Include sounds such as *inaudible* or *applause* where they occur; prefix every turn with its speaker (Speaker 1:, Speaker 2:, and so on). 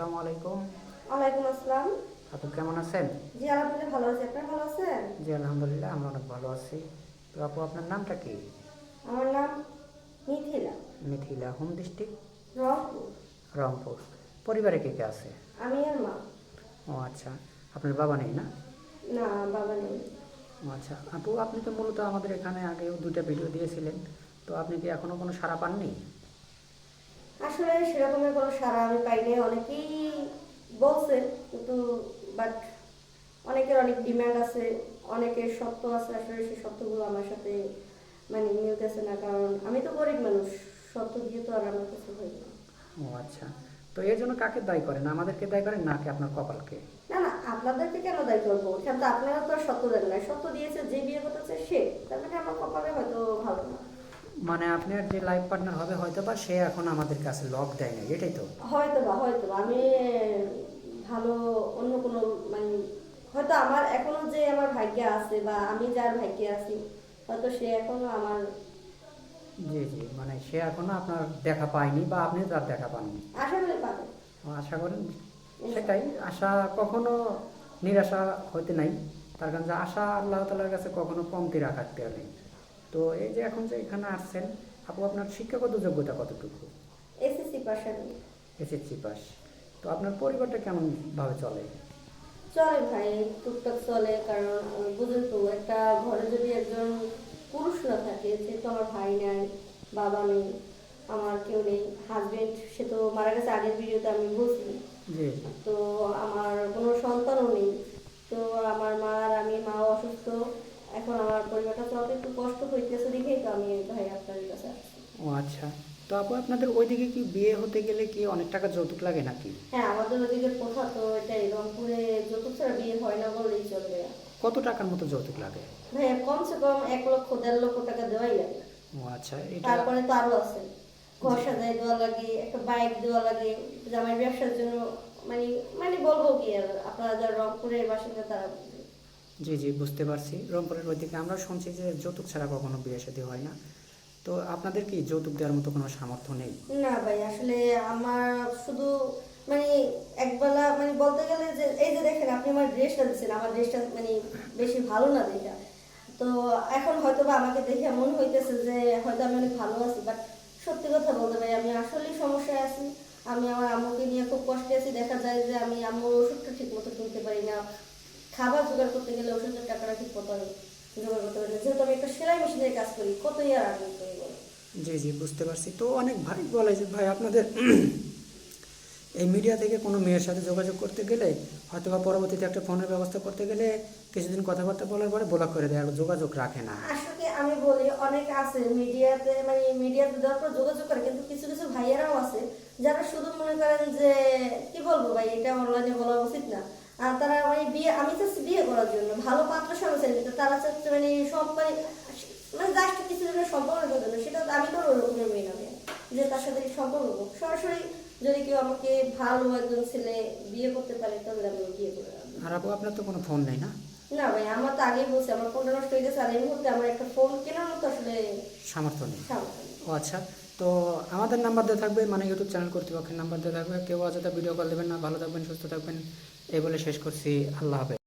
Speaker 1: আসসালামু আলাইকুম।
Speaker 2: ওয়ালাইকুম আসসালাম।
Speaker 1: আপু কেমন আছেন?
Speaker 2: জি আলহামদুলিল্লাহ ভালো আছি। আপনারা ভালো আছেন?
Speaker 1: জি আলহামদুলিল্লাহ আমরা অনেক ভালো আছি। তো আপু আপনার নামটা কি?
Speaker 2: আমার নাম Mithila.
Speaker 1: Mithila home district?
Speaker 2: Rangpur.
Speaker 1: Rangpur. পরিবারে কে কে আছে?
Speaker 2: আমি আর মা।
Speaker 1: ও আচ্ছা। আপনার বাবা নেই না?
Speaker 2: না বাবা নেই।
Speaker 1: আচ্ছা। আপু আপনি তো মূলত আমাদের এখানে আগেও দুইটা ভিডিও দিয়েছিলেন। তো আপনি কি এখনও কোনো সাড়া পাননি?
Speaker 2: আসলে সেরকমের কোনো সারা আমি পাইনি অনেকেই বলছে কিন্তু বাট অনেকের অনেক ডিমান্ড আছে অনেকের সত্য আছে আসলে সেই সত্যগুলো আমার সাথে মানে মিলতেছে না কারণ আমি তো গরিব মানুষ সত্য দিয়ে তো আর আমার কিছু হয় না।
Speaker 1: ও আচ্ছা তো এর জন্য কাকে দায়ী করেন? আমাদেরকে দায়ী করেন নাকি আপনার কপালকে?
Speaker 2: না না আপনাদেরকে কেন দায়ী করব? এখানে তো আপনারা তো আর সত্য দেন না সত্য দিয়েছে যে বিয়ে করতেছে সে তার মানে আমার কপালে হয়তো
Speaker 1: মানে আপনার যে লাইফ পার্টনার হবে হয়তো বা সে এখন আমাদের কাছে লক দেয় না এটাই তো।
Speaker 2: হয়তো বা হয়তো আমি ভালো অন্য কোনো মানে হয়তো আমার এখনও যে আমার ভাগ্যে আছে বা আমি যার ভাগ্যে আছি হয়তো সে এখনও আমার
Speaker 1: জি জি মানে সে এখনও আপনার দেখা পায়নি বা আপনি তার দেখা পাননি।
Speaker 2: আশা করি পাবে।
Speaker 1: আশা করেন সেটাই। আশা কখনো নিরাশা হতে নাই। তার কারণ যে আশা আল্লাহ তালার কাছে কখনো কমতি রাখাতে নেই। তো এই যে এখন যে এখানে আসছেন আপু আপনার শিক্ষাগত যোগ্যতা কতটুকু?
Speaker 2: এসএসসি পাশ আমি।
Speaker 1: এসএসসি পাস তো আপনার পরিবারটা কেমন ভাবে চলে?
Speaker 2: চলে ভাই টুকটাক চলে কারণ বুঝেন তো একটা ঘরে যদি একজন পুরুষ না থাকে সে তো আমার ভাই নাই বাবা নেই আমার কেউ নেই হাজবেন্ড সে তো মারা গেছে আগের ভিডিওতে আমি বলছি। তো আমার কোনো সন্তানও নেই তো আমার মা আর আমি মাও অসুস্থ এখন আমার পরিবারটা চলতে একটু কষ্ট হইতেছে দেখেই তো আমি ভাই আপনার কাছে আসছি
Speaker 1: ও আচ্ছা। তো আপু আপনাদের ওইদিকে কি বিয়ে হতে গেলে কি অনেক টাকা যৌতুক লাগে নাকি?
Speaker 2: হ্যাঁ আমাদের ওদিকে প্রথা তো এটাই রংপুরে যৌতুক ছাড়া বিয়ে হয় না বললেই চলবে
Speaker 1: কত টাকার মতো যৌতুক লাগে?
Speaker 2: ভাইয়া কমসে কম এক লক্ষ দেড় লক্ষ টাকা দেওয়াই লাগে।
Speaker 1: ও আচ্ছা এটা
Speaker 2: তারপরে তো আরও আছে। ঘর সাজাই দেওয়া লাগে একটা বাইক দেওয়া লাগে জামাই ব্যবসার জন্য মানে মানে বলব কি আর আপনারা যারা রংপুরের বাসিন্দা তারা।
Speaker 1: জি জি বুঝতে পারছি। রংপুরের ওইদিকে আমরা শুনছি যে যৌতুক ছাড়া কখনো বিয়ে শাদী হয় না। তো আপনাদের কি যৌতুক দেওয়ার মতো কোনো সামর্থ্য নেই?
Speaker 2: না ভাই, আসলে আমার শুধু মানে একবেলা মানে বলতে গেলে যে এই যে দেখেন, আপনি আমার ড্রেসটা দিচ্ছেন আমার ড্রেসটা মানে বেশি ভালো না দেখা। তো এখন হয়তো বা আমাকে দেখে মনে হইতেছে যে হয়তো আমি অনেক ভালো আছি বাট সত্যি কথা বলতে ভাই, আমি আসলেই সমস্যায় আছি। আমি আমার আম্মুকে নিয়ে খুব কষ্টে আছি, দেখা যায় যে আমি আম্মুর ওষুধটা ঠিক মতো কিনতে পারি না। খাবার জোগাড় করতে গেলে ওষুধের টাকাটা ঠিক মতো জোগাড় করতে পারি না। যেহেতু আমি একটা সেলাই মেশিনের কাজ করি আর্নিং করি বলো
Speaker 1: জি জি, বুঝতে পারছি। তো অনেক ভাই বলে যে, ভাই, আপনাদের *clears throat* এই মিডিয়া থেকে কোনো মেয়ের সাথে যোগাযোগ করতে গেলে হয়তো বা পরবর্তীতে একটা ফোনের ব্যবস্থা করতে গেলে কিছুদিন কথাবার্তা বলার পরে ব্লক করে দেয়, আর যোগাযোগ রাখে না।
Speaker 2: আসলে আমি বলি, অনেক আছে মিডিয়াতে মানে মিডিয়াতে দেওয়ার পর যোগাযোগ করে, কিন্তু কিছু কিছু ভাইয়েরাও আছে যারা শুধু মনে করেন যে, কি বলব ভাই, এটা অনলাইনে বলা উচিত না। আর তারা মানে বিয়ে, আমি চাচ্ছি বিয়ে করার জন্য, ভালো পাত্র কিন্তু তারা চাচ্ছে মানে সব মানে মানে কিছু জনের সম্পর্ক সেটা আমি তো ওরকমের মেয়ে না যে তার সাথে সম্পর্ক। সরাসরি যদি কেউ আমাকে ভালো একজন ছেলে বিয়ে করতে পারে তাহলে আমি বিয়ে করে রাখব।
Speaker 1: আর আপু আপনার তো কোনো ফোন নেই না?
Speaker 2: না ভাই আমার তো আগেই বলছি আমার ফোনটা নষ্ট হয়ে গেছে। আর এই মুহূর্তে আমার একটা ফোন কেনার মতো আসলে সামর্থ্য নেই।
Speaker 1: ও আচ্ছা তো আমাদের নাম্বার দেওয়া থাকবে মানে ইউটিউব চ্যানেল কর্তৃপক্ষের নাম্বার দেওয়া থাকবে। কেউ অযথা ভিডিও কল দেবেন না। ভালো থাকবেন সুস্থ থাকবেন। এই বলে শেষ করছি। আল্লাহ হাফেজ।